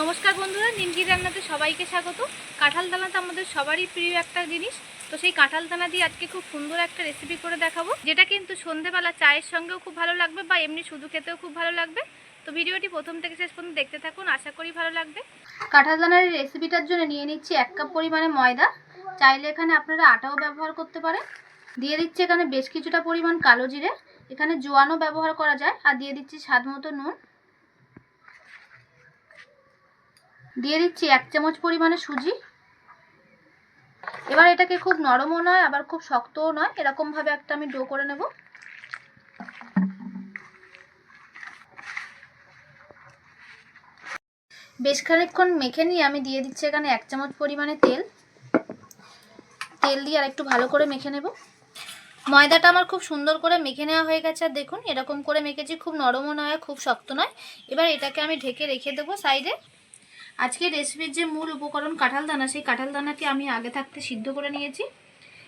নমস্কার বন্ধুরা, নিমকি রান্নাতে সবাইকে স্বাগত। কাঁঠাল দানা তো আমাদের সবারই প্রিয় একটা জিনিস। তো সেই কাঁঠাল দানা দিয়ে আজকে খুব সুন্দর একটা রেসিপি করে দেখাবো। যেটা কিন্তু সন্ধেবেলা চায়ের সঙ্গেও খুব ভালো লাগবে বা এমনি শুধু খেতেও খুব ভালো লাগবে। তো ভিডিওটি প্রথম থেকে শেষ পর্যন্ত দেখতে থাকুন, আশা করি ভালো লাগবে। কাঁঠাল দানার রেসিপিটার জন্য নিয়ে নিচ্ছি এক কাপ পরিমাণে ময়দা। চাইলে এখানে আপনারা আটাও ব্যবহার করতে পারেন। দিয়ে দিচ্ছি এখানে বেশ কিছুটা পরিমাণ কালো জিরে। এখানে জোয়ানও ব্যবহার করা যায়। আর দিয়ে দিচ্ছি স্বাদ মতো নুন। দিয়ে দিচ্ছি এক চামচ পরিমাণে সুজি। এবার এটাকে খুব নরমও নয়, আবার খুব শক্তও নয়। এরকমভাবে একটা আমি ডো করে নেব। বেশ খানিকক্ষণ মেখে নিয়ে আমি দিয়ে দিচ্ছি এখানে এক চামচ পরিমাণে তেল। তেল দিয়ে আর একটু ভালো করে মেখে নেব। ময়দাটা আমার খুব সুন্দর করে মেখে নেওয়া হয়ে গেছে, আর দেখুন, এরকম করে মেখেছি। খুব নরমও নয়, খুব শক্ত নয়। এবার এটাকে আমি ঢেকে রেখে দেবো সাইডে। আজকে রেসিপির যে মূল উপকরণ কাঁঠাল দানা সেই কাঁঠাল দানাকে আমি আগে থাকতে সিদ্ধ করে নিয়েছি।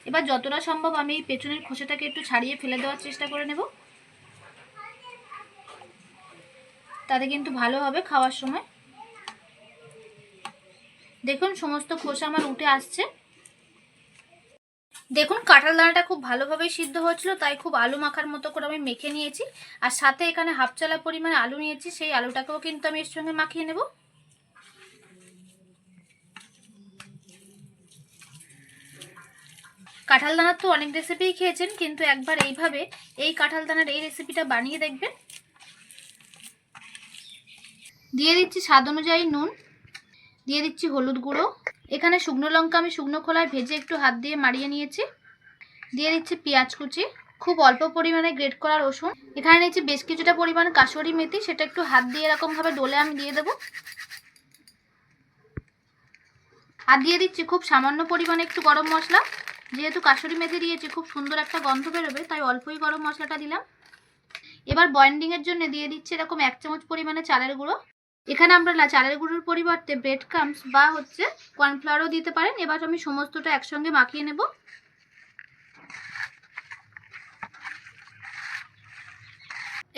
এবার যতটা সম্ভব আমি এই পেছনের খোসাটাকে একটু ছাড়িয়ে ফেলে দেওয়ার চেষ্টা করে নেব। তাতে কিন্তু ভালো হবে খাওয়ার সময়। দেখুন, সমস্ত খোসা আমার উঠে আসছে। দেখুন কাঁঠাল দানাটা খুব ভালোভাবেই সিদ্ধ হচ্ছিল তাই খুব আলু মাখার মতো করে আমি মেখে নিয়েছি। আর সাথে এখানে হাফ চালা পরিমাণে আলু নিয়েছি, সেই আলুটাকেও কিন্তু আমি এর সঙ্গে মাখিয়ে নেব। কাঁঠাল দানার তো অনেক রেসিপিই খেয়েছেন, কিন্তু একবার এইভাবে এই কাঁঠাল দানার এই রেসিপিটা বানিয়ে দেখবেন। দিয়ে দিচ্ছি স্বাদ অনুযায়ী নুন, দিয়ে দিচ্ছি হলুদ গুঁড়ো। এখানে শুকনো লঙ্কা আমি শুকনো খোলায় ভেজে একটু হাত দিয়ে মারিয়ে নিয়েছি। দিয়ে দিচ্ছি পেঁয়াজ কুচি, খুব অল্প পরিমাণে গ্রেট করা রসুন। এখানে নিচ্ছি বেশ কিছুটা পরিমাণ কাসুরি মেথি, সেটা একটু হাত দিয়ে এরকমভাবে ডোলে আমি দিয়ে দেবো। আর দিয়ে দিচ্ছি খুব সামান্য পরিমাণে একটু গরম মশলা। যেহেতু কাসুরি মেথি দিয়েছি, খুব সুন্দর একটা গন্ধ বেরোবে, তাই অল্পই গরম মশলাটা দিলাম। এবার বয়েন্ডিংয়ের জন্য দিয়ে দিচ্ছি এরকম এক চামচ পরিমাণে চালের গুঁড়ো। এখানে আমরা না চালের গুঁড়োর পরিবর্তে ব্রেড ক্রামস বা হচ্ছে কর্নফ্লাওয়ারও দিতে পারেন। এবার আমি সমস্তটা একসঙ্গে মাখিয়ে নেব।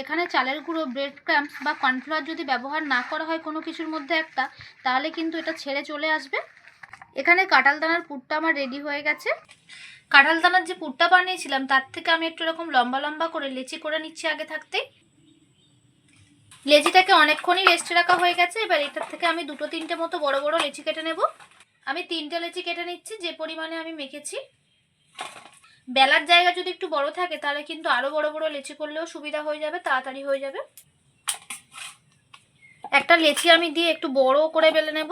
এখানে চালের গুঁড়ো ব্রেড ক্রামস বা কর্নফ্লাওয়ার যদি ব্যবহার না করা হয় কোনো কিছুর মধ্যে একটা, তাহলে কিন্তু এটা ছেড়ে চলে আসবে। এখানে কাঁঠাল দানার পুরটা আমার রেডি হয়ে গেছে। কাঁঠাল দানার যে পুরটা বানিয়েছিলাম, তার থেকে আমি একটু এরকম লম্বা লম্বা করে লেচি করে নিচ্ছি আগে থাকতেই লেচিটাকে অনেকক্ষণই রেস্টে রাখা হয়ে গেছে, এবার এটার থেকে আমি দুটো তিনটে মতো বড় বড় লেচি কেটে নেব। আমি তিনটে লেচি কেটে নিচ্ছি, যে পরিমাণে আমি মেখেছি। বেলার জায়গা যদি একটু বড় থাকে, তাহলে কিন্তু আরও বড় বড় লেচি করলেও সুবিধা হয়ে যাবে, তাড়াতাড়ি হয়ে যাবে। একটা লেচি আমি দিয়ে একটু বড় করে বেলে নেব।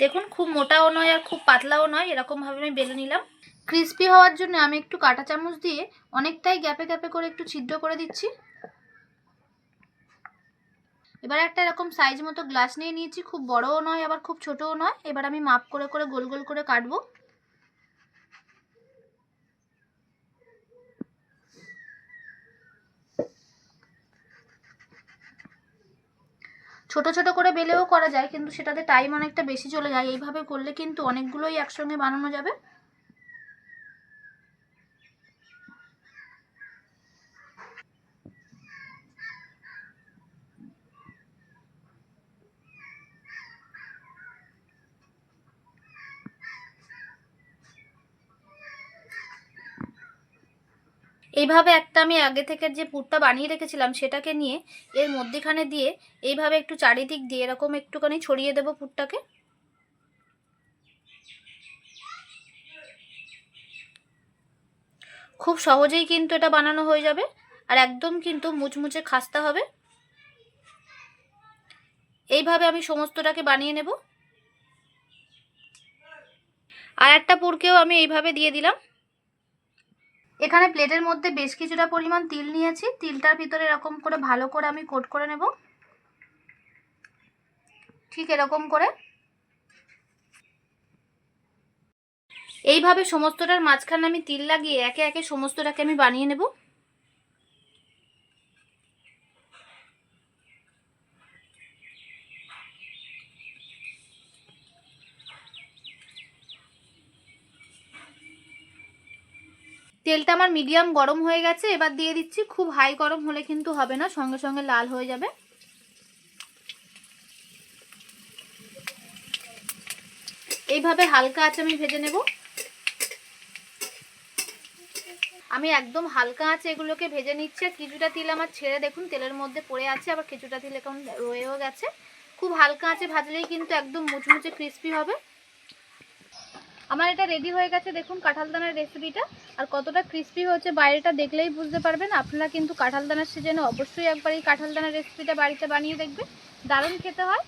দেখুন, খুব মোটাও নয় আর খুব পাতলাও নয়, এরকমভাবে আমি বেলে নিলাম। ক্রিস্পি হওয়ার জন্য আমি একটু কাটা চামচ দিয়ে অনেকটাই গ্যাপে গ্যাপে করে একটু ছিদ্র করে দিচ্ছি। এবার একটা এরকম সাইজ মতো গ্লাস নিয়ে নিয়েছি, খুব বড়ও নয়, আবার খুব ছোটও নয়। এবার আমি মাপ করে করে গোল গোল করে কাটবো। ছোট ছোট করে বেলেও করা যায়, কিন্তু সেটাতে টাইম অনেকটা বেশি চলে যায়। এইভাবে করলে কিন্তু অনেকগুলোই একসঙ্গে বানানো যাবে। এইভাবে একটা আমি আগে থেকে যে পুরটা বানিয়ে রেখেছিলাম সেটাকে নিয়ে এর মধ্যেখানে দিয়ে এইভাবে একটু চারিদিক দিয়ে এরকম একটুখানি ছড়িয়ে দেবো পুরটাকে। খুব সহজেই কিন্তু এটা বানানো হয়ে যাবে আর একদম কিন্তু মুচমুচে খাস্তা হবে। এইভাবে আমি সমস্তটাকে বানিয়ে নেব। আর একটা পুরকেও আমি এইভাবে দিয়ে দিলাম। এখানে প্লেটের মধ্যে বেশ কিছুটা পরিমাণ তিল নিয়েছি। তিলটার ভিতরে এরকম করে ভালো করে আমি কোট করে নেব। ঠিক এরকম করে। এইভাবে সমস্তটার মাঝখানে আমি তিল লাগিয়ে একে একে সমস্তটাকে আমি বানিয়ে নেব। তেলটা আমার মিডিয়াম গরম হয়ে গেছে, এবার দিয়ে দিচ্ছি, খুব হাই গরম হলে কিন্তু হবে না, সঙ্গে সঙ্গে লাল হয়ে যাবে। এইভাবে হালকা আছে আমি ভেজে নেব। আমি একদম হালকা আছে এগুলোকে ভেজে নিচ্ছি, আর কিছুটা তিল আমার ছেড়ে দেখুন, তেলের মধ্যে পড়ে আছে, আবার কিছুটা তিল এখন রয়েও গেছে। খুব হালকা আছে ভাজলেই কিন্তু একদম মুচমুচে ক্রিস্পি হবে। আমার এটা রেডি হয়ে গেছে, দেখুন কাঁঠাল দানার রেসিপিটা আর কতটা ক্রিস্পি হয়েছে, বাইরেটা দেখলেই বুঝতে পারবেন। আপনারা কিন্তু কাঁঠাল দানার সিজনে অবশ্যই একবার এই কাঁঠাল দানার রেসিপিটা বাড়িতে বানিয়ে দেখবেন। দারুণ খেতে হয়।